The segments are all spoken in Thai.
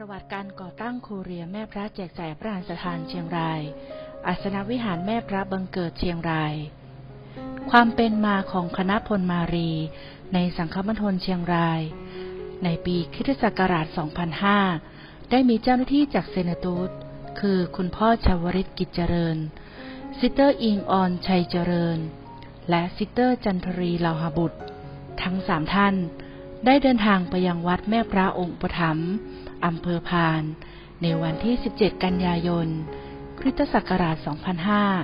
ประวัติการก่อตั้งคูเรียแม่พระแจกจ่ายพระราชทานเชียงรายอาสนวิหารแม่พระบังเกิดเชียงราย ความเป็นมาของคณะพลมารี ในสังฆมณฑลเชียงราย ในปีคิศักราช 2005 ได้มีเจ้าหน้าที่จากเซนตูตคือคุณพ่อชาวริตกิจเจริญ ซิสเตอร์อิงออนชัยเจริญ และซิสเตอร์จันทรีลาหบุตร ทั้งสามท่าน ได้เดินทางไปยังวัดแม่พระองค์ประถมภ์ อำเภอพาน ในวันที่ 17 กันยายน คริสตศักราช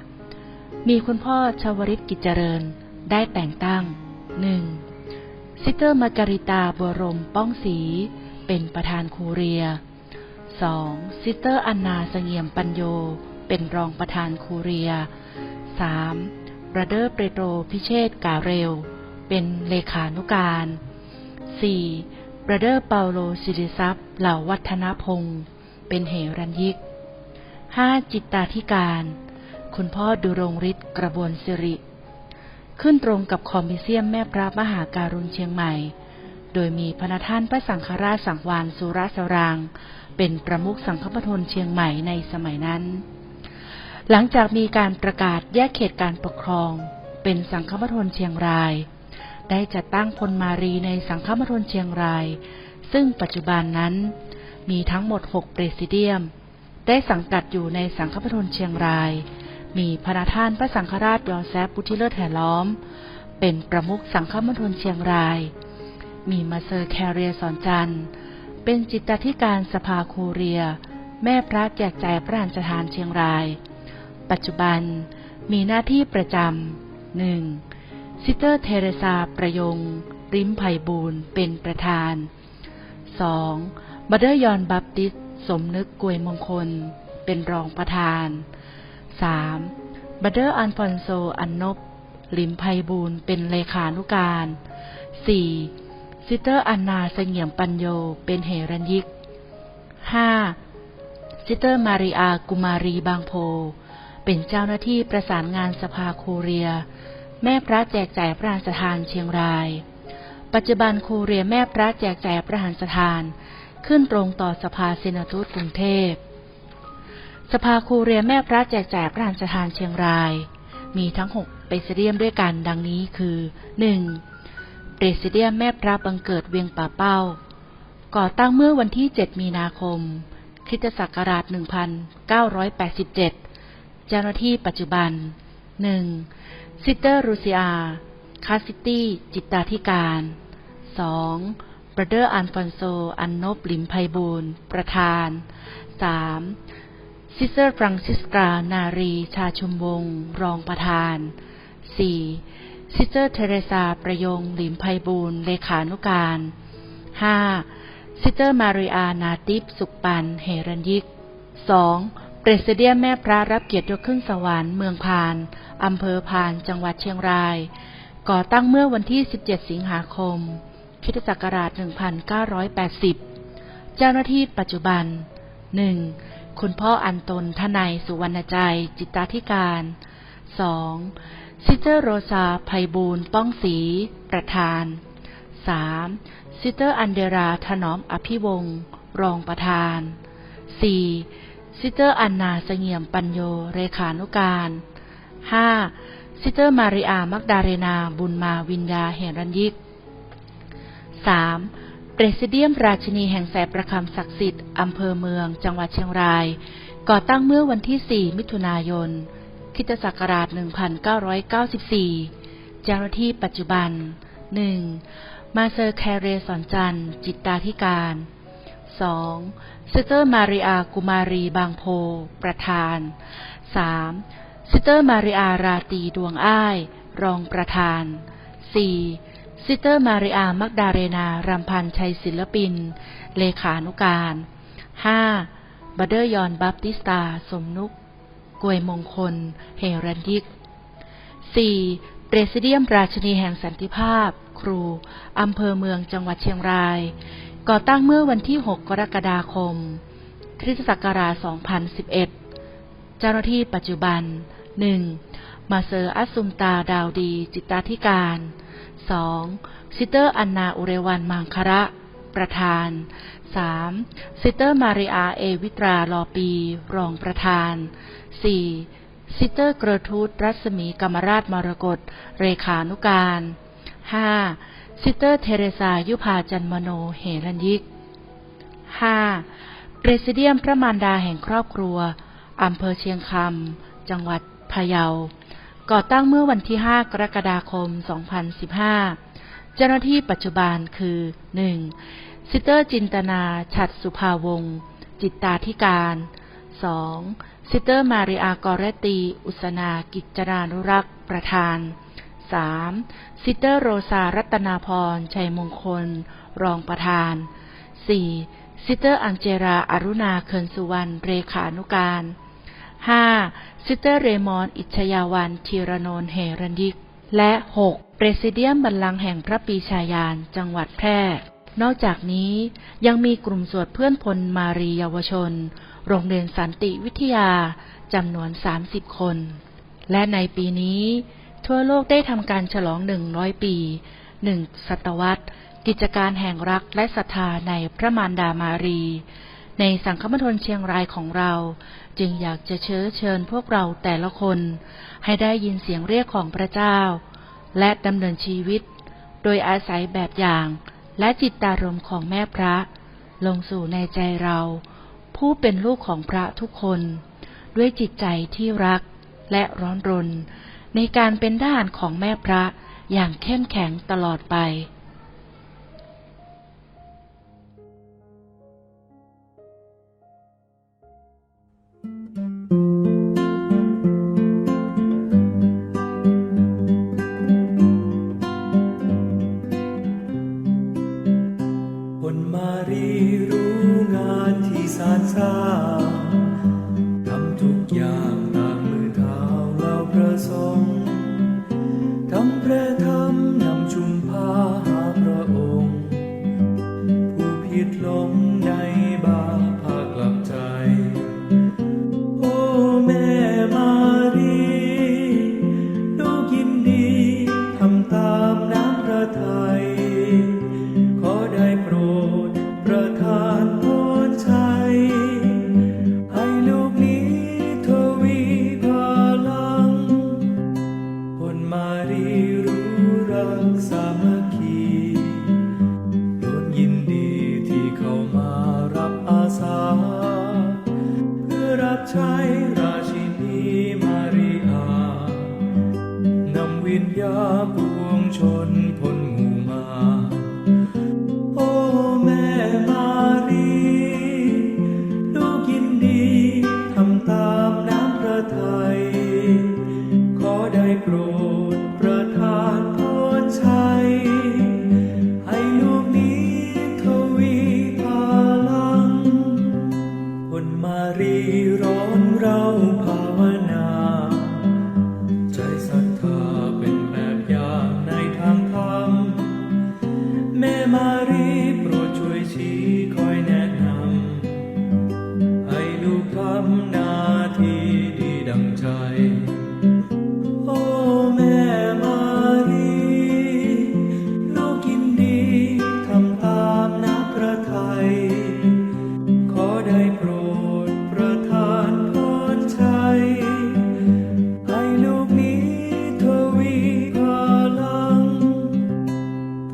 2005 มีคุณพ่อชวริตกิจเจริญ ได้แต่งตั้ง 1. ซิสเตอร์มาการิตาบัวรมป้องศรีเป็นประธานคูเรีย 2. ซิสเตอร์อันนาเสงี่ยมปัญโย เป็นรองประธานคูเรีย 3. บราเดอร์เปโตรพิเชษกาเรล เป็นเลขานุการ 4. บราเดอร์เปาโลสิริทรัพย์เหล่าวัฒนพงศ์เป็นเหรัญยิก 5. จิตตาธิการ คุณพ่อดุรงฤทธิ์กระบวนสิริ ขึ้นตรงกับคอมมิเซียมแม่พระมหาการุณเชียงใหม่ โดยมีพระท่านพระสังฆราชสังวานสุรสราง เป็นประมุขสังฆปทนเชียงใหม่ในสมัยนั้น หลังจากมีการประกาศแยกเขตการปกครอง เป็นสังฆปทนเชียงราย ได้จัดตั้งพลมารีในสังฆปทนเชียงราย ซึ่งปัจจุบันนั้นมีทั้งหมด 6 เปรสิเดียม ได้สังกัดอยู่ในสังฆปทนเชียงราย มีพระท่านพระสังฆราชยอแซฟพุทธิเลิศแห่ล้อม เป็นประมุขสังฆมณฑลเชียงราย มีมาเซอร์แคเรียสอนจันทร์ เป็นจิตธิการสภาครูเรีย แม่พระแจกจ่ายพระราชทานเชียงราย ปัจจุบันมีหน้าที่ประจำหนึ่ง ซิสเตอร์เทเรซาประยง ริมไผ่บูรณ์เป็นประธาน 2. บัดเดอร์ยอนบัพติส สมนึกกวยมงคล เป็นรองประธาน 3. บัดเดอร์อันฟอนโซ อันนบ ลิมไพบูลเป็นเลขานุการ 4. ซิสเตอร์อันนาเสงี่ยมปัญโย เป็นเหรัญยิก 5. ซิสเตอร์มาริอากุมารีบางโพ เป็นเจ้าหน้าที่ประสานงานสภาครูเรีย แม่พระแจกจ่ายพระราชทานเชียงราย ปัจจุบันครูเรียแม่พระแจกจ่ายพระราชทาน ขึ้นตรงต่อสภาเซนาตูตกรุงเทพ สภาครูเรียแม่พระแจกจ่ายพระราชทานเชียงราย มีทั้งหกเปรสเดียมด้วยกันดังนี้คือ 1. เปรสเดียมแม่พระบังเกิดเวียงป่าเป้า ก่อตั้งเมื่อวันที่ 7 มีนาคมคริสตศักราช 1987 เจ้าหน้าที่ปัจจุบัน 1. ซิสเตอร์รูซิอาคาซิตี้ จิตตาธิการ 2. บรเดอร์อันฟอนโซ อันนบลิมไพบูลประธาน 3. ซิสเตอร์ฟรังซิสกา นารี ชาชุมวง รองประธาน 4. ซิสเตอร์เทเรซา ประยงหลิมไพบูลเลขานุการ 5. ซิสเตอร์มาริอา นาติปสุขปัน เฮรัญยิก 2. เปรสเดียมแม่พระรับเกียรติยกขึ้นสวรรค์เมืองพานอำเภอพานจังหวัดเชียงราย ก่อตั้งเมื่อวันที่ 17 สิงหาคมคริสตศักราช 1980 เจ้าหน้าที่ปัจจุบัน 1. คุณพ่ออันตนทนายสุวรรณใจ จิตาธิการ 2. ซิสเตอร์โรซาไพบูลป้องศรีประธาน 3. ซิสเตอร์อันเดราถนอมอภิวงศ์รองประธาน 4. ซิสเตอร์อันนาเสงี่ยมปัญโยเรขานุการ 5. ซิสเตอร์มาริอามักดาเรนาบุญมาวิญญาเหรัญยิก 3. เปรสิเดียมราชินีแห่งแสบประคำศักดิ์สิทธิ์อำเภอเมือง จังหวัดเชียงราย ก่อตั้งเมื่อวันที่ 4 มิถุนายนคิตศักราช 1994 เจ้าหน้าที่ปัจจุบัน 1. มาเซอร์แคเรสอนจันจิตตาธิการ 2. ซิสเตอร์มาริอากุมารีบางโพ ประธาน 3. ซิสเตอร์มาริอาราตีดวงอ้าย รองประธาน 4. ซิสเตอร์มาริอามักดาเรนารำพันชัยศิลปิน เลขานุการ 5. บัเดอร์ยอนบัพติสตา สมนุก กวยมงคล เฮรันยิก 4. เปรสิเดียมราชนีแห่งสันติภาพ ครู อำเภอเมืองจังหวัดเชียงราย ก่อตั้งเมื่อวันที่ 6 กรกฎาคม คริสตศักราช 2011 เจ้าหน้าที่ปัจจุบัน 1. มาเซอร์อัสซุมตาดาวดี จิตตาธิการ 2. ซิสเตอร์อันนาอุเรวันมังคระ ประธาน 3. ซิสเตอร์มาริอาเอวิตราลอปี รองประธาน 4. ซิสเตอร์เกรทูดรัศมีกรรมราชมรกตเรขานุการ 5. ซิสเตอร์เทเรซายุพาจันมโนเหรัญยิก 5. เปรสิเดียมพระมารดาแห่งครอบครัว อำเภอเชียงคำ จังหวัดพะเยา ก่อตั้งเมื่อวันที่ 5 กรกฎาคม 2015 เจ้าหน้าที่ปัจจุบันคือ 1. ซิสเตอร์จินตนา ฉัดสุภาวงศ์จิตตาธิการ 2. ซิสเตอร์มาริอากอเรตี อุสนา กิจจานุรักษ์ ประธาน 3. ซิสเตอร์โรซารัตนาพร ชัยมงคล รองประธาน 4. ซิสเตอร์อังเจราอารุณาเคินสุวรรณเรขานุการ 5. ซิสเตอร์เรมอนอิชยาวันธีรนนท์เหรัญยิก และ 6. เปรสิเดียมบัลลังก์แห่งพระปีชายาน จังหวัดแพร่ นอกจากนี้ยังมีกลุ่มสวดเพื่อนพลมารีเยาวชน โรงเรียนสันติวิทยาจำนวน 30 คน และในปีนี้ ทั่วโลกได้ทำการฉลอง100ปี1ศตวรรษ กิจการแห่งรักและศรัทธาในพระมารดามารี ในสังคมทนเชียงรายของเรา จึงอยากจะเชื้อเชิญพวกเราแต่ละคน ให้ได้ยินเสียงเรียกของพระเจ้า และดำเนินชีวิต โดยอาศัยแบบอย่างและจิตตารมณ์ของแม่พระ ลงสู่ในใจเรา ผู้เป็นลูกของพระทุกคน ด้วยจิตใจที่รักและร้อนรน ในการเป็นด้านของแม่พระอย่างเข้มแข็งตลอดไป ผิดหลงในบาปพากลับใจ โอ้แม่มารีลูกยินดีทำตามน้ำพระทัยขอได้โปรดประทานพรชัยให้ลูกนี้ทวีพลังผลมารีรู้รักสาม ใช้ราชินีมาริอานำวิญญาปวงชนพ้นหมู่มา โอ้แม่มารีลูกยินดีทำตามน้ำพระทัย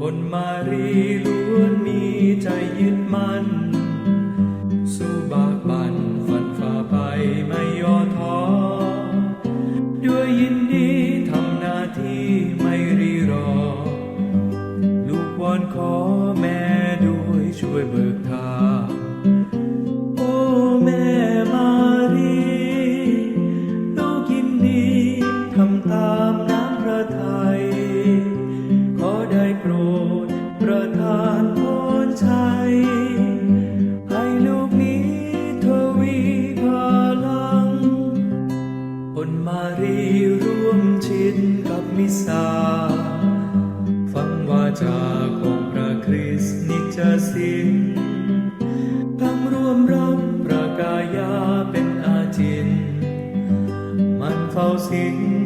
ผลมารีล้วนมีใจยึดมั่น มั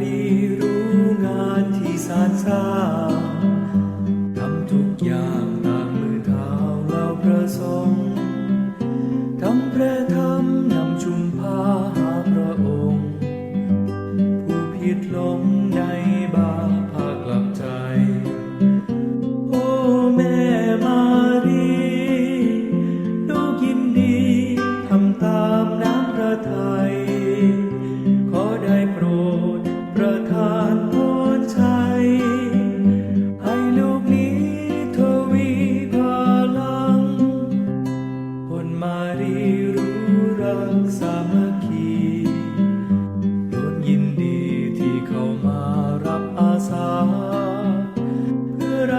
รีรู้งานที่สานสร้าง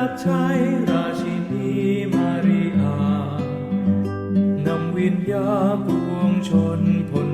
รับใช้ราชินีมาริอานำวิญญาปวงชนพล